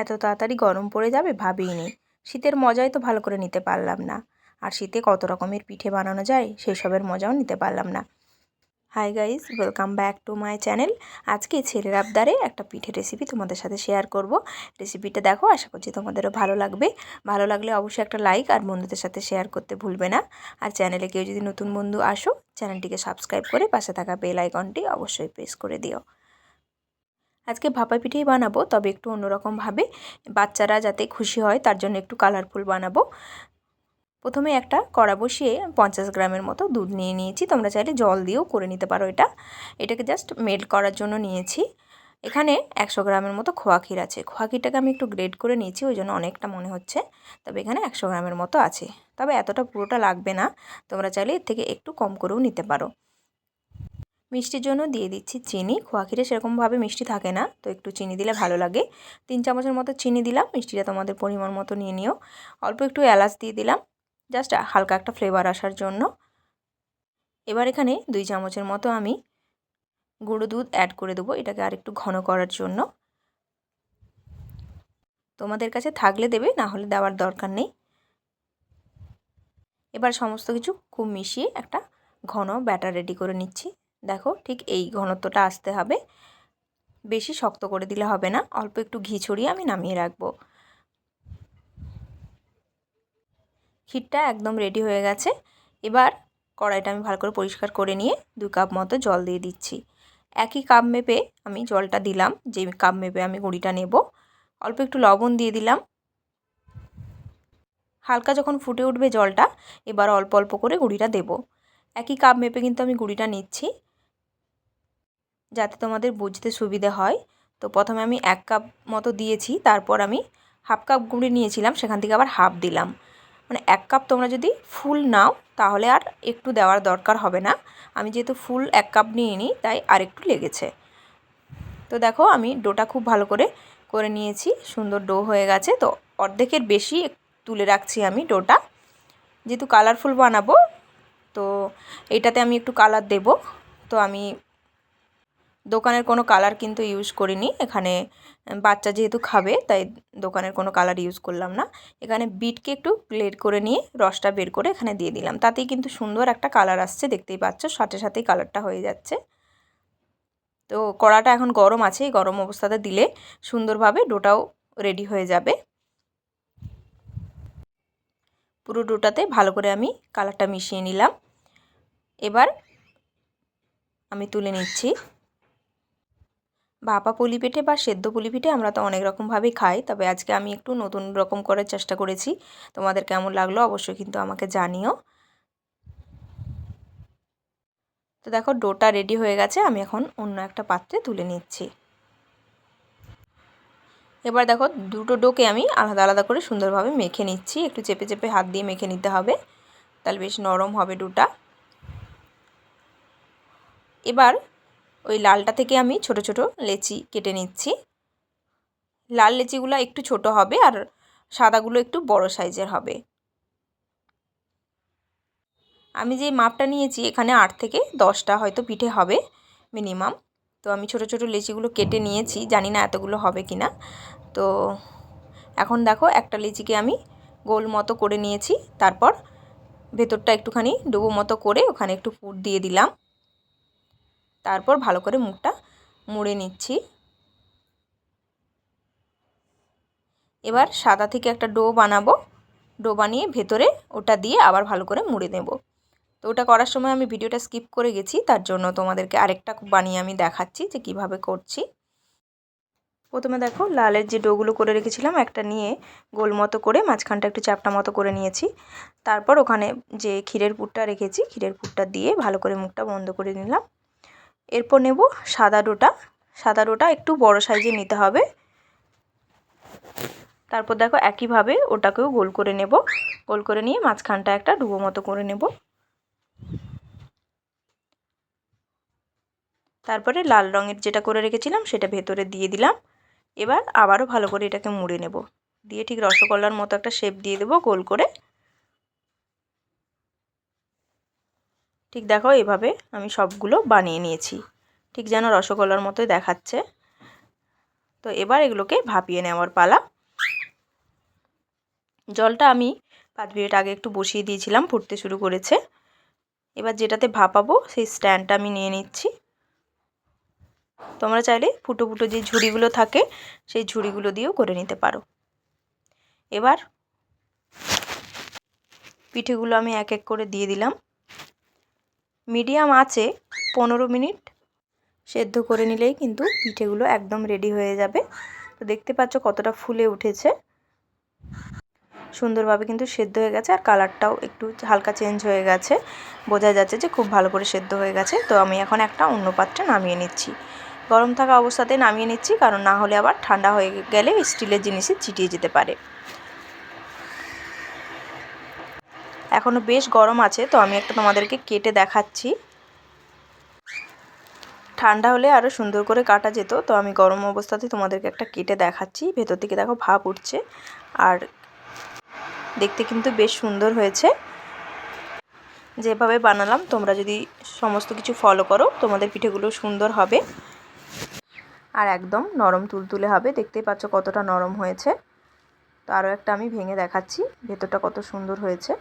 এত তাড়াতাড়ি গরম পড়ে যাবে ভাবিনি শীতের মজাই তো ভালো করে নিতে পারলাম না। আর শীতে কত রকমের পিঠে বানানো যায়, সেসবের মজাও নিতে পারলাম না। Hi guys welcome back to my channel আজকে ছেলের আবদারে একটা পিঠে রেসিপি তোমাদের সাথে শেয়ার করব। রেসিপিটা দেখো, আশা করছি তোমাদেরও ভালো লাগবে। ভালো লাগলে অবশ্যই একটা লাইক আর বন্ধুদের সাথে শেয়ার করতে ভুলবে না। আর চ্যানেলে কেউ যদি নতুন বন্ধু আসো চ্যানেলটিকে সাবস্ক্রাইব করে পাশে থাকা বেল আইকনটি অবশ্যই প্রেস করে দিও। আজকে ভাপা পিঠেই বানাবো, তবে একটু অন্যরকমভাবে। বাচ্চারা যাতে খুশি হয়, তার জন্য একটু কালারফুল বানাবো। প্রথমে একটা কড়া বসিয়ে পঞ্চাশ গ্রামের মতো দুধ নিয়ে নিয়েছি। তোমরা চাইলে জল দিয়েও করে নিতে পারো এটা। এটাকে জাস্ট মেল্ট করার জন্য নিয়েছি। এখানে একশো গ্রামের মতো খোয়া ক্ষীর আছে। খোয়া ক্ষীরটাকে আমি একটু গ্রেড করে নিয়েছি, ওই জন্য অনেকটা মনে হচ্ছে। তবে এখানে একশো গ্রামের মতো আছে। তবে এতটা পুরোটা লাগবে না। তোমরা চাইলে এর থেকে একটু কম করেও নিতে পারো। মিষ্টির জন্য দিয়ে দিচ্ছি চিনি। খোয়া ক্ষীরে সেরকমভাবে মিষ্টি থাকে না, তো একটু চিনি দিলে ভালো লাগে। তিন চামচের মতো চিনি দিলাম, মিষ্টিটা তোমাদের পরিমাণ মতো নিয়ে নিও। অল্প একটু এলাচ দিয়ে দিলাম, জাস্ট হালকা একটা ফ্লেভার আসার জন্য। এবার এখানে দুই চামচের মতো আমি গুঁড়ো দুধ অ্যাড করে দেবো, এটাকে আর একটু ঘন করার জন্য। তোমাদের কাছে থাকলে দেবে, না হলে দেওয়ার দরকার নেই। এবার সমস্ত কিছু খুব মিশিয়ে একটা ঘন ব্যাটার রেডি করে নিচ্ছি। দেখো ঠিক এই ঘনত্বটা আসতে হবে। বেশি শক্ত করে দিলে হবে না, অল্প একটু ঘি ছড়িয়ে আমি নামিয়ে রাখব। ক্ষীরটা একদম রেডি হয়ে গেছে। এবার কড়াইটা আমি ভালো করে পরিষ্কার করে নিয়ে দু কাপ মতো জল দিয়ে দিচ্ছি। একই কাপ মেপে আমি জলটা দিলাম, যে কাপ মেপে আমি গুঁড়িটা নেব। অল্প একটু লবণ দিয়ে দিলাম। হালকা যখন ফুটে উঠবে জলটা, এবার অল্প অল্প করে গুঁড়িটা দেব। একই কাপ মেপে কিন্তু আমি গুঁড়িটা নিচ্ছি। যাতে তোমাদের বুঝতে সুবিধে হয়। তো প্রথমে আমি এক কাপ মতো দিয়েছি, তারপর আমি হাফ কাপ গুঁড়ি নিয়েছিলাম, সেখান থেকে আবার হাফ দিলাম। মানে এক কাপ তোমরা যদি ফুল নাও, তাহলে আর একটু দেওয়ার দরকার হবে না। আমি যেহেতু ফুল এক কাপ নিয়ে নিই তাই আর একটু লেগেছে। তো দেখো, আমি ডোটা খুব ভালো করে করে নিয়েছি, সুন্দর ডো হয়ে গেছে। তো অর্ধেকের বেশি তুলে রাখছি আমি ডোটা। যেহেতু কালারফুল বানাবো, তো এটাতে আমি একটু কালার দেব। তো আমি দোকানের কোনো কালার কিন্তু ইউজ করিনি। এখানে বাচ্চা যেহেতু খাবে, তাই দোকানের কোনো কালার ইউজ করলাম না। এখানে বিটকে একটু গ্লেড করে নিয়ে, রসটা বের করে এখানে দিয়ে দিলাম। তাতেই কিন্তু সুন্দর একটা কালার আসছে, দেখতেই পাচ্ছ। সাথে সাথেই কালারটা হয়ে যাচ্ছে। তো কড়াটা এখন গরম আছে, এই গরম অবস্থাতে দিলে সুন্দরভাবে ডোটাও রেডি হয়ে যাবে। পুরো ডোটাতে ভালো করে আমি কালারটা মিশিয়ে নিলাম। এবার আমি তুলে নিচ্ছি। ভাপা পুলি পিঠে বা সেদ্ধ পুলি পিঠে আমরা তো অনেক রকমভাবেই খাই, তবে আজকে আমি একটু নতুন রকম করার চেষ্টা করেছি। তোমাদের কেমন লাগল অবশ্যই কিন্তু আমাকে জানিও। তো দেখো, ডোটা রেডি হয়ে গেছে, আমি এখন অন্য একটা পাত্রে তুলে নিচ্ছি। এবার দেখো, দুটো ডোকে আমি আলাদা আলাদা করে সুন্দরভাবে মেখে নিচ্ছি, একটু চেপে চেপে হাত দিয়ে মেখে নিতে হবে, তাহলে বেশ নরম হবে ডোটা। এবার ওই লালটা থেকে আমি ছোট ছোট লেচি কেটে নিচ্ছি। লাল লেচিগুলো একটু ছোট হবে আর সাদাগুলো একটু বড় সাইজের হবে। আমি যে মাপটা নিয়েছি এখানে আট থেকে দশটা হয়তো পিঠে হবে মিনিমাম। তো আমি ছোট ছোট লেচিগুলো কেটে নিয়েছি, জানি না এতগুলো হবে কি না তো এখন দেখো একটা লিচিকে আমি গোল মতো করে নিয়েছি, তারপর ভেতরটা একটুখানি ডুবো মতো করে ওখানে একটু ফুট দিয়ে দিলাম। তারপর ভালো করে মুখটা মুড়ে নিচ্ছি। এবার সাদা থেকে একটা ডো বানাবো। ডো বানিয়ে ভেতরে ওটা দিয়ে আবার ভালো করে মুড়ে নেব। তো ওটা করার সময় আমি ভিডিওটা স্কিপ করে গেছি, তার জন্য তোমাদেরকে আরেকটা বানিয়ে আমি দেখাচ্ছি যে কীভাবে করছি। প্রথমে দেখো লালের যে ডোগুলো করে রেখেছিলাম, একটা নিয়ে গোল মতো করে মাঝখানটা একটু চাপটা মতো করে নিয়েছি। তারপর ওখানে যে ক্ষীরের পুরটা রেখেছি, ক্ষীরের পুরটা দিয়ে ভালো করে মুখটা বন্ধ করে নিলাম। এরপর নেব সাদা ডোটা। সাদা ডোটা একটু বড় সাইজে নিতে হবে। তারপর দেখো একইভাবে ওটাকেও গোল করে নেব। গোল করে নিয়ে মাঝখানটা একটা ডুবো মতো করে নেব। তারপরে লাল রঙের যেটা করে রেখেছিলাম সেটা ভেতরে দিয়ে দিলাম। এবার আবারও ভালো করে এটাকে মুড়ে নেব। দিয়ে ঠিক রসগোল্লার মতো একটা শেপ দিয়ে দেবো গোল করে। ঠিক দেখো এভাবে আমি সবগুলো বানিয়ে নিয়েছি। ঠিক যেন রসগোল্লার মতোই দেখাচ্ছে। তো এবার এগুলোকে ভাপিয়ে নেওয়ার পালা। জলটা আমি পাঁচ মিনিট আগে একটু বসিয়ে দিয়েছিলাম, ফুটতে শুরু করেছে। এবার যেটাতে ভাপাবো সেই স্ট্যান্ডটা আমি নিয়ে নিচ্ছি। তোমরা চাইলে ফুটো ফুটো যে ঝুড়িগুলো থাকে, সেই ঝুড়িগুলো দিয়েও করে নিতে পারো। এবার পিঠেগুলো আমি এক এক করে দিয়ে দিলাম। মিডিয়াম আছে, পনেরো মিনিট সেদ্ধ করে নিলেই কিন্তু পিঠেগুলো একদম রেডি হয়ে যাবে। তো দেখতে পাচ্ছ কতটা ফুলে উঠেছে। সুন্দরভাবে কিন্তু সেদ্ধ হয়ে গেছে আর কালারটাও একটু হালকা চেঞ্জ হয়ে গেছে। বোঝা যাচ্ছে যে খুব ভালো করে সেদ্ধ হয়ে গেছে। তো আমি এখন একটা অন্য পাত্রে নামিয়ে নিচ্ছি। গরম থাকা অবস্থাতে নামিয়ে নিচ্ছি, কারণ না হলে আবার ঠান্ডা হয়ে গেলে স্টিলের জিনিসে চিটিয়ে যেতে পারে। এখনও বেশ গরম আছে, তো আমি একটা তোমাদেরকে কেটে দেখাচ্ছি। ঠান্ডা হলে আরও সুন্দর করে কাটা যেত, তো আমি গরম অবস্থাতে তোমাদেরকে একটা কেটে দেখাচ্ছি। ভেতর থেকে দেখো ভাপ উঠছে, আর দেখতে কিন্তু বেশ সুন্দর হয়েছে। যেভাবে বানালাম, তোমরা যদি সমস্ত কিছু ফলো করো, তোমাদের পিঠেগুলো সুন্দর হবে। আর একদম নরম তুলতুলে হবে, দেখতেই পাচ্ছ কতটা নরম হয়েছে। তো আরও একটা আমি ভেঙে দেখাচ্ছি, ভেতরটা কত সুন্দর হয়েছে।